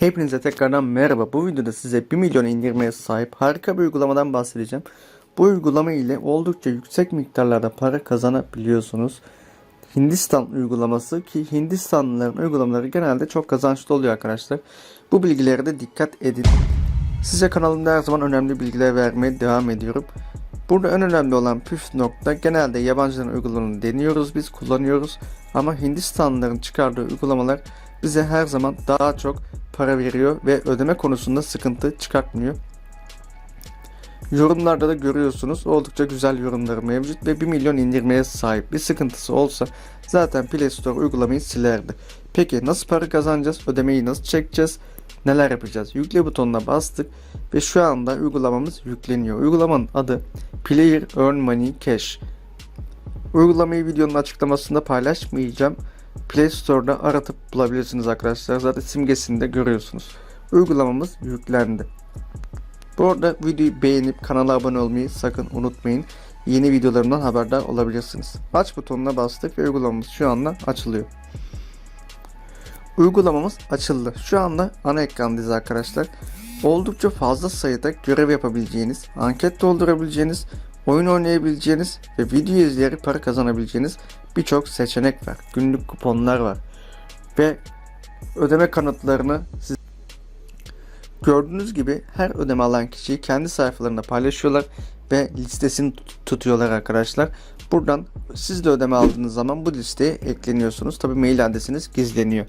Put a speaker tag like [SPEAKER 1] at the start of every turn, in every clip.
[SPEAKER 1] Hepinize tekrardan merhaba. Bu videoda size 1 milyon indirmeye sahip harika bir uygulamadan bahsedeceğim. Bu uygulama ile oldukça yüksek miktarlarda para kazanabiliyorsunuz. Hindistan uygulaması ki Hindistanlıların uygulamaları genelde çok kazançlı oluyor arkadaşlar. Bu bilgilere de dikkat edin. Size kanalımda her zaman önemli bilgiler vermeye devam ediyorum. Burada en önemli olan püf nokta genelde yabancıların uygulamalarını deniyoruz biz kullanıyoruz ama Hindistanlıların çıkardığı uygulamalar bize her zaman daha çok para veriyor ve ödeme konusunda sıkıntı çıkartmıyor. Yorumlarda da görüyorsunuz oldukça güzel yorumları mevcut ve 1 milyon indirmeye sahip bir sıkıntısı olsa zaten Play Store uygulamayı silerdi. Peki nasıl para kazanacağız? Ödemeyi nasıl çekeceğiz? Neler yapacağız? Yükle butonuna bastık ve şu anda uygulamamız yükleniyor. Uygulamanın adı Player Earn Money Cash. Uygulamayı videonun açıklamasında paylaşmayacağım. Play Store'da aratıp bulabilirsiniz arkadaşlar. Zaten simgesini de görüyorsunuz. Uygulamamız yüklendi. Bu arada videoyu beğenip kanala abone olmayı sakın unutmayın. Yeni videolarımdan haberdar olabilirsiniz. Aç butonuna bastık ve uygulamamız şu anda açılıyor. Uygulamamız açıldı. Şu anda ana ekrandayız arkadaşlar. Oldukça fazla sayıda görev yapabileceğiniz, anket doldurabileceğiniz, oyun oynayabileceğiniz ve video izleyerek para kazanabileceğiniz birçok seçenek var. Günlük kuponlar var. Ve ödeme kanıtlarını siz Gördüğünüz gibi her ödeme alan kişiyi kendi sayfalarında paylaşıyorlar ve listesini tut- tutuyorlar arkadaşlar. Buradan siz de ödeme aldığınız zaman bu listeye ekleniyorsunuz. Tabi mail adresiniz gizleniyor.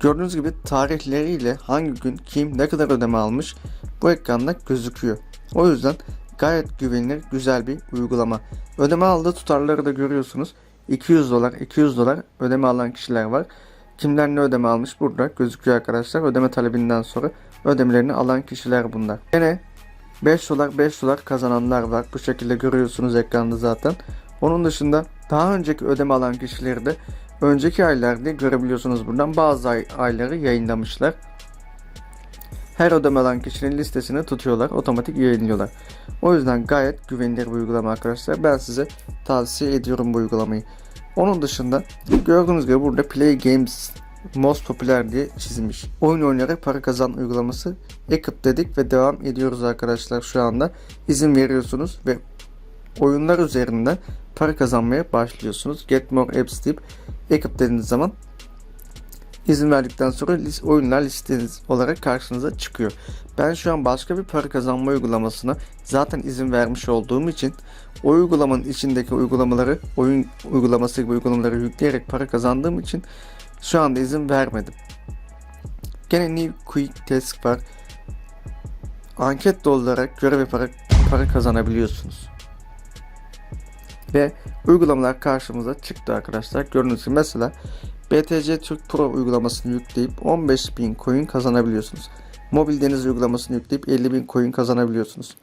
[SPEAKER 1] Gördüğünüz gibi tarihleriyle hangi gün kim ne kadar ödeme almış bu ekranda gözüküyor. O yüzden gayet güvenilir güzel bir uygulama. Ödeme aldığı tutarları da görüyorsunuz. 200 dolar 200 dolar ödeme alan kişiler var. Kimler ne ödeme almış burada gözüküyor arkadaşlar. Ödeme talebinden sonra ödemelerini alan kişiler bunlar. Yine 5 dolar 5 dolar kazananlar var. Bu şekilde görüyorsunuz ekranda zaten. Onun dışında daha önceki ödeme alan kişileri de önceki aylarda görebiliyorsunuz buradan. Bazı ay, ayları yayınlamışlar. Her ödeme alan kişinin listesini tutuyorlar. Otomatik yayınlıyorlar. O yüzden gayet güvenilir bir uygulama arkadaşlar. Ben size tavsiye ediyorum bu uygulamayı. Onun dışında gördüğünüz gibi burada Play Games Most Popular diye çizilmiş. Oyun oynayarak para kazan uygulaması Equip dedik ve devam ediyoruz arkadaşlar şu anda. İzin veriyorsunuz ve oyunlar üzerinden para kazanmaya başlıyorsunuz. Get More Apps deyip Equip dediğiniz zaman izin verdikten sonra oyunlar listeniz olarak karşınıza çıkıyor. Ben şu an başka bir para kazanma uygulamasına zaten izin vermiş olduğum için o uygulamanın içindeki uygulamaları oyun uygulaması gibi uygulamaları yükleyerek para kazandığım için şu anda izin vermedim. Gene New Quick Task var. Anket doldurarak görev yaparak para kazanabiliyorsunuz. Ve uygulamalar karşımıza çıktı arkadaşlar. Gördüğünüz gibi mesela BTC Türk Pro uygulamasını yükleyip 15.000 coin kazanabiliyorsunuz. Mobil deniz uygulamasını yükleyip 50.000 coin kazanabiliyorsunuz.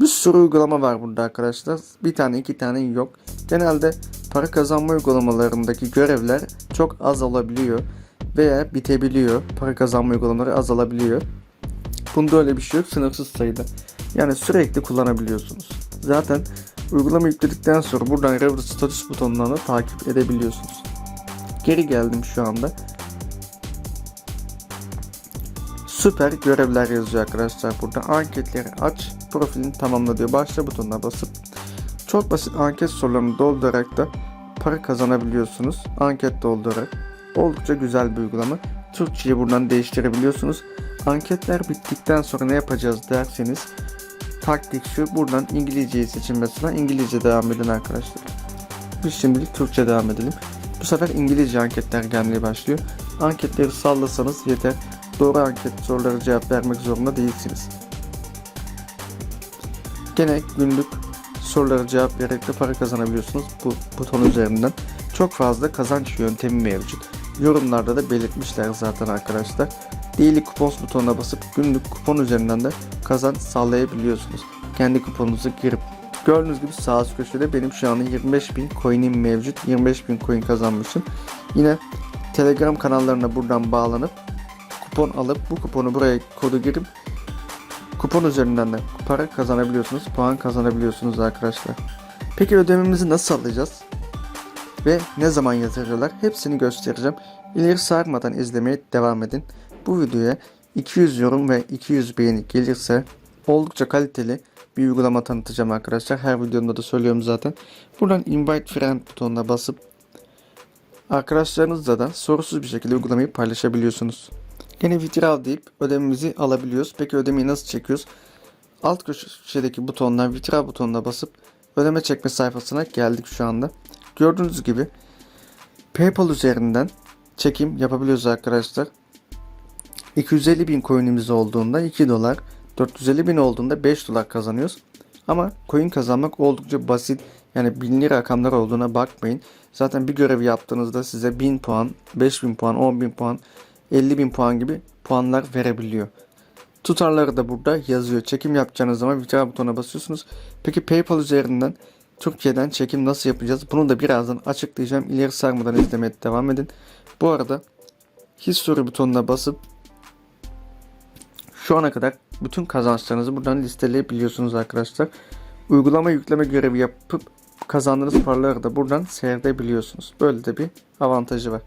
[SPEAKER 1] Bir sürü uygulama var burada arkadaşlar. Bir tane iki tane yok. Genelde para kazanma uygulamalarındaki görevler çok az olabiliyor. Veya bitebiliyor. Para kazanma uygulamaları azalabiliyor. Bunda öyle bir şey yok. Sınırsız sayıda. Yani sürekli kullanabiliyorsunuz. Zaten uygulama yükledikten sonra buradan Review Status butonundan da takip edebiliyorsunuz. Geri geldim şu anda. Süper görevler yazıyor arkadaşlar burada. Anketleri aç, profilini tamamla diyor. Başla butonuna basıp çok basit anket sorularını doldurarak da para kazanabiliyorsunuz. Anket doldurarak. Oldukça güzel bir uygulama. Türkçeyi buradan değiştirebiliyorsunuz. Anketler bittikten sonra ne yapacağız derseniz taktik şu. Buradan İngilizceyi seçin mesela. İngilizce devam edin arkadaşlar. Biz şimdilik Türkçe devam edelim. Bu sefer İngilizce anketler gelmeye başlıyor. Anketleri sallasanız yeter. Doğru anket soruları cevap vermek zorunda değilsiniz. Gene günlük sorulara cevap vererek de para kazanabiliyorsunuz bu buton üzerinden. Çok fazla kazanç yöntemi mevcut. Yorumlarda da belirtmişler zaten arkadaşlar. Daily Coupons butonuna basıp günlük kupon üzerinden de kazanç sağlayabiliyorsunuz. Kendi kuponunuzu girip Gördüğünüz gibi sağ üst köşede benim şu anda 25.000 coin'im mevcut. 25.000 coin kazanmışım. Yine Telegram kanallarına buradan bağlanıp kupon alıp bu kuponu buraya kodu girip kupon üzerinden de para kazanabiliyorsunuz. Puan kazanabiliyorsunuz arkadaşlar. Peki ödememizi nasıl alacağız? Ve ne zaman yatırıyorlar? Hepsini göstereceğim. İleri sarmadan izlemeye devam edin. bu videoya 200 yorum ve 200 beğeni gelirse oldukça kaliteli bir uygulama tanıtacağım arkadaşlar. Her videomda da söylüyorum zaten. Buradan invite friend butonuna basıp arkadaşlarınızla da sorusuz bir şekilde uygulamayı paylaşabiliyorsunuz. Yine Vitrav deyip ödememizi alabiliyoruz. Peki ödemeyi nasıl çekiyoruz? Alt köşedeki butondan Vitrav butonuna basıp ödeme çekme sayfasına geldik şu anda. Gördüğünüz gibi PayPal üzerinden çekim yapabiliyoruz arkadaşlar. 250 bin coin'imiz olduğunda 2 dolar, 450 bin olduğunda 5 dolar kazanıyoruz. Ama coin kazanmak oldukça basit. Yani binli rakamlar olduğuna bakmayın. Zaten bir görev yaptığınızda size 1000 puan, 5000 puan, 10.000 puan, 50 bin puan gibi puanlar verebiliyor. Tutarları da burada yazıyor. Çekim yapacağınız zaman withdraw butonuna basıyorsunuz. Peki PayPal üzerinden Türkiye'den çekim nasıl yapacağız? Bunu da birazdan açıklayacağım. İleri sarmadan izlemeye devam edin. Bu arada History butonuna basıp şu ana kadar bütün kazançlarınızı buradan listeleyebiliyorsunuz arkadaşlar. Uygulama yükleme görevi yapıp kazandığınız paraları da buradan seyredebiliyorsunuz. Böyle de bir avantajı var.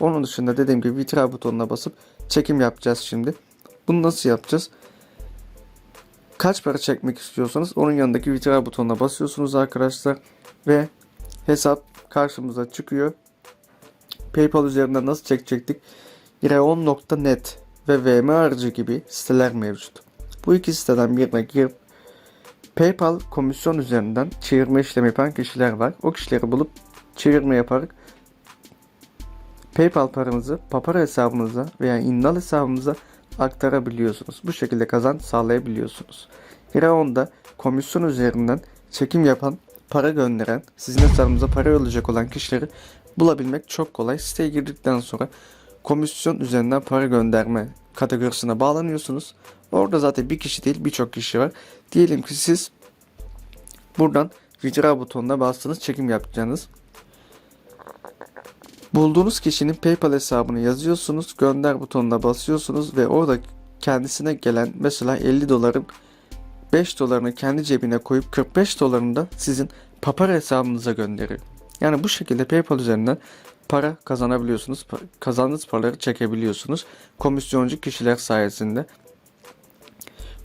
[SPEAKER 1] Onun dışında dediğim gibi withdraw butonuna basıp çekim yapacağız şimdi. Bunu nasıl yapacağız? Kaç para çekmek istiyorsanız onun yanındaki withdraw butonuna basıyorsunuz arkadaşlar ve hesap karşımıza çıkıyor. PayPal üzerinden nasıl çekecektik? Ireon.net ve VM harcı gibi siteler mevcut. Bu iki siteden birine girip PayPal komisyon üzerinden çevirme işlemi yapan kişiler var. O kişileri bulup çevirme yaparak PayPal paranızı Papara hesabınıza veya Innal hesabınıza aktarabiliyorsunuz. Bu şekilde kazanç sağlayabiliyorsunuz. Hiraon'da komisyon üzerinden çekim yapan, para gönderen, sizin hesabınıza para yollayacak olan kişileri bulabilmek çok kolay. Siteye girdikten sonra komisyon üzerinden para gönderme kategorisine bağlanıyorsunuz. Orada zaten bir kişi değil birçok kişi var. Diyelim ki siz buradan withdraw butonuna bastınız çekim yapacağınız. Bulduğunuz kişinin PayPal hesabını yazıyorsunuz, gönder butonuna basıyorsunuz ve orada kendisine gelen mesela 50 doların 5 dolarını kendi cebine koyup 45 dolarını da sizin papara hesabınıza gönderiyor. Yani bu şekilde PayPal üzerinden para kazanabiliyorsunuz. Kazandığınız paraları çekebiliyorsunuz. Komisyoncu kişiler sayesinde.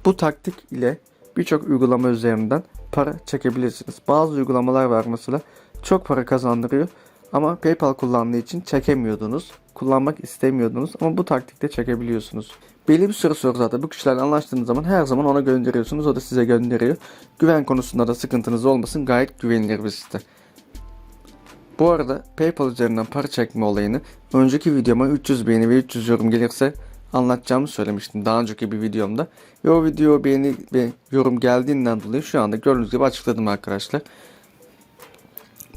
[SPEAKER 1] Bu taktik ile birçok uygulama üzerinden para çekebilirsiniz. Bazı uygulamalar var mesela çok para kazandırıyor ama PayPal kullandığı için çekemiyordunuz. Kullanmak istemiyordunuz ama bu taktikte çekebiliyorsunuz. Belli bir süre sonra zaten bu kişilerle anlaştığınız zaman her zaman ona gönderiyorsunuz. O da size gönderiyor. Güven konusunda da sıkıntınız olmasın. Gayet güvenilir bir site. Bu arada PayPal üzerinden para çekme olayını önceki videoma 300 beğeni ve 300 yorum gelirse anlatacağımı söylemiştim daha önceki bir videomda. Ve o video beğeni ve yorum geldiğinden dolayı şu anda gördüğünüz gibi açıkladım arkadaşlar.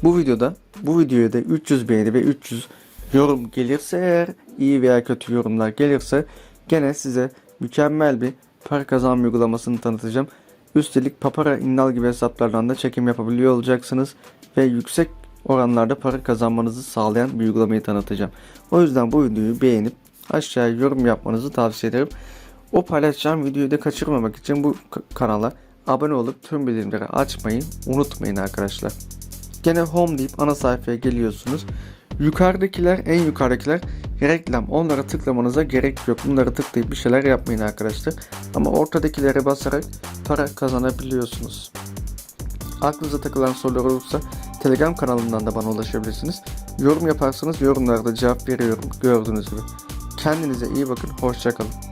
[SPEAKER 1] Bu videoda bu videoya da 300 beğeni ve 300 yorum gelirse eğer iyi veya kötü yorumlar gelirse gene size mükemmel bir para kazanma uygulamasını tanıtacağım. Üstelik Papara, Innal gibi hesaplardan da çekim yapabiliyor olacaksınız ve yüksek oranlarda para kazanmanızı sağlayan bir uygulamayı tanıtacağım. O yüzden bu videoyu beğenip aşağıya yorum yapmanızı tavsiye ederim. O paylaşacağım videoyu da kaçırmamak için bu kanala abone olup tüm bildirimleri açmayı unutmayın arkadaşlar. Gene home deyip ana sayfaya geliyorsunuz. Yukarıdakiler en yukarıdakiler reklam. Onlara tıklamanıza gerek yok. Bunları tıklayıp bir şeyler yapmayın arkadaşlar. Ama ortadakilere basarak para kazanabiliyorsunuz. Aklınıza takılan sorular olursa Telegram kanalımdan da bana ulaşabilirsiniz. Yorum yaparsanız yorumlarda cevap veriyorum gördüğünüz gibi. Kendinize iyi bakın. Hoşçakalın.